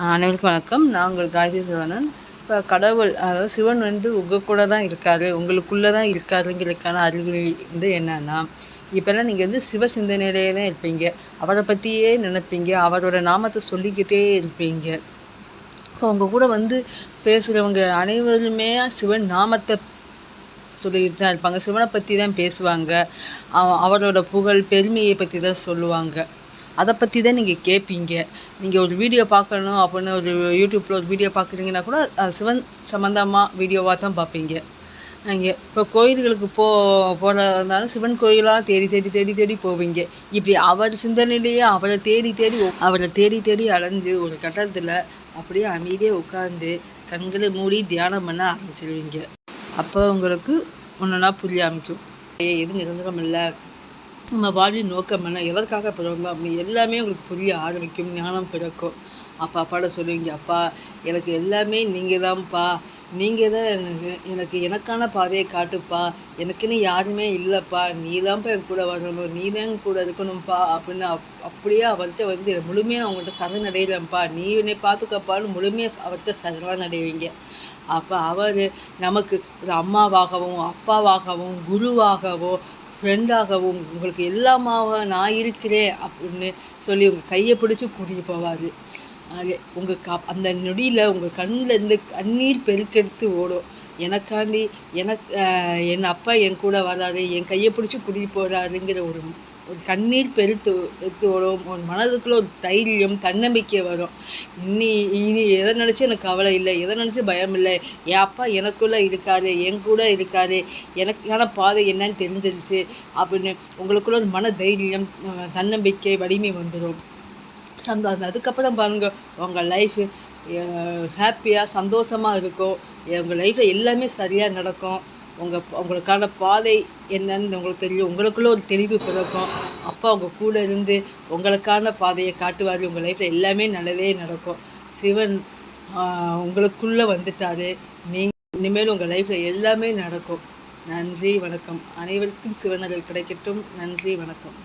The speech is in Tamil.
அனைவருக்கும் வணக்கம். நான் உங்கள் காயத்ரி சிவனன். இப்போ கடவுள் அதாவது சிவன் வந்து உங்கள் கூட தான் இருக்கார் உங்களுக்குள்ளே தான் இருக்காருங்கிறதுக்கான அறிகுறி வந்து என்னென்னா இப்போல்லாம் நீங்கள் வந்து சிவ சிந்தனையிலே தான் இருப்பீங்க. அவரை பற்றியே நினைப்பீங்க. அவரோட நாமத்தை சொல்லிக்கிட்டே இருப்பீங்க. இப்போ உங்கள் கூட வந்து பேசுகிறவங்க அனைவருமே சிவன் நாமத்தை சொல்லிக்கிட்டு தான் இருப்பாங்க. சிவனை பற்றி தான் பேசுவாங்க. அவ- அவரோட புகழ் பெருமையை பற்றி தான் சொல்லுவாங்க. அதை பற்றி தான் நீங்கள் கேட்பீங்க நீங்கள் ஒரு வீடியோ பார்க்கணும் அப்படின்னு ஒரு யூடியூப்பில் ஒரு வீடியோ பார்க்குறீங்கன்னா கூட அது சிவன் சம்மந்தமாக வீடியோவாக தான் பார்ப்பீங்க. இங்கே இப்போ கோயில்களுக்கு போ போகிறதா இருந்தாலும் சிவன் கோயிலாக தேடி தேடி தேடி தேடி போவீங்க. இப்படி அவர் சிந்தனையிலேயே அவரை தேடி தேடி அவரை தேடி தேடி அலைஞ்சு ஒரு கட்டத்தில் அப்படியே அமைதியாக உட்காந்து கண்களை மூடி தியானம் பண்ண ஆரம்பிச்சிருவீங்க. அப்போ உங்களுக்கு ஒன்றுனா புரிய ஆரம்பிக்கும். எது நிரந்தரம் இல்லை. நம்ம வாழ்வின் நோக்கம் என்ன? எதற்காக பிறந்தோம்? அப்படி எல்லாமே உங்களுக்கு புரிய ஆரம்பிக்கும். ஞானம் பிறக்கும். அப்பா அப்பாட சொல்லுவீங்க அப்பா எனக்கு எல்லாமே நீங்கள் தான்ப்பா நீங்கள் தான் எனக்கு எனக்கு எனக்கான பாதையை காட்டுப்பா. எனக்குன்னு யாருமே இல்லைப்பா. நீ தான்ப்பா என் கூட வரணும். நீ தான் என் கூட இருக்கணும்ப்பா. அப்படின்னு அப் அப்படியே அவர்கிட்ட வந்து முழுமையாக நான் உங்கள்கிட்ட சரணடைகிறேன்ப்பா நீ என்னை பார்த்துக்கப்பான்னு முழுமையாக அவர்கிட்ட சரணடைவீங்க. அப்போ அவர் நமக்கு ஒரு அம்மாவாகவும் அப்பாவாகவும் குருவாகவோ ஃப்ரெண்டாகவும் உங்களுக்கு எல்லாமாக நான் இருக்கிறேன் அப்படின்னு சொல்லி உங்கள் கையை பிடிச்சி கூட்டிகிட்டு போவார். உங்கள் க அந்த நொடியில் உங்கள் கண்ணில் இருந்து கண்ணீர் பெருக்கெடுத்து ஓடும். எனக்காண்டி எனக்கு என் அப்பா என் கூட வராரு என் கையை பிடிச்சி கூட்டிகிட்டு போகிறாருங்கிற ஒரு ஒரு கண்ணீர் பெருத்து பெருத்து வரும் ஒரு மனதுக்குள்ள ஒரு தைரியம் தன்னம்பிக்கை வரும். இனி இனி எதை நினச்சி எனக்கு கவலை இல்லை? எதை நினச்சி பயம் இல்லை? என் அப்பா எனக்குள்ளே இருக்காரு என் கூட இருக்காரு. எனக்கான பாதை என்னன்னு தெரிஞ்சிருச்சு அப்படின்னு உங்களுக்குள்ள ஒரு மன தைரியம் தன்னம்பிக்கை வலிமை வந்துடும். சந்தோ அந்த அதுக்கப்புறம் பாருங்கள் உங்கள் லைஃபு ஹாப்பியாக சந்தோஷமாக இருக்கும். உங்கள் லைஃப்பில் எல்லாமே சரியாக நடக்கும். உங்கள் உங்களுக்கான பாதை என்னன்னு உங்களுக்கு தெரியும். உங்களுக்குள்ள ஒரு தெளிவு பிறக்கும். அப்பா உங்கள் கூட இருந்து உங்களுக்கான பாதையை காட்டுவார். உங்கள் லைஃப்பில் எல்லாமே நல்லதே நடக்கும். சிவன் உங்களுக்குள்ளே வந்துட்டாரு. நீங்கள் இனிமேல் உங்கள் லைஃப்பில் எல்லாமே நடக்கும். நன்றி வணக்கம். அனைவருக்கும் சிவனர்கள் கிடைக்கட்டும். நன்றி வணக்கம்.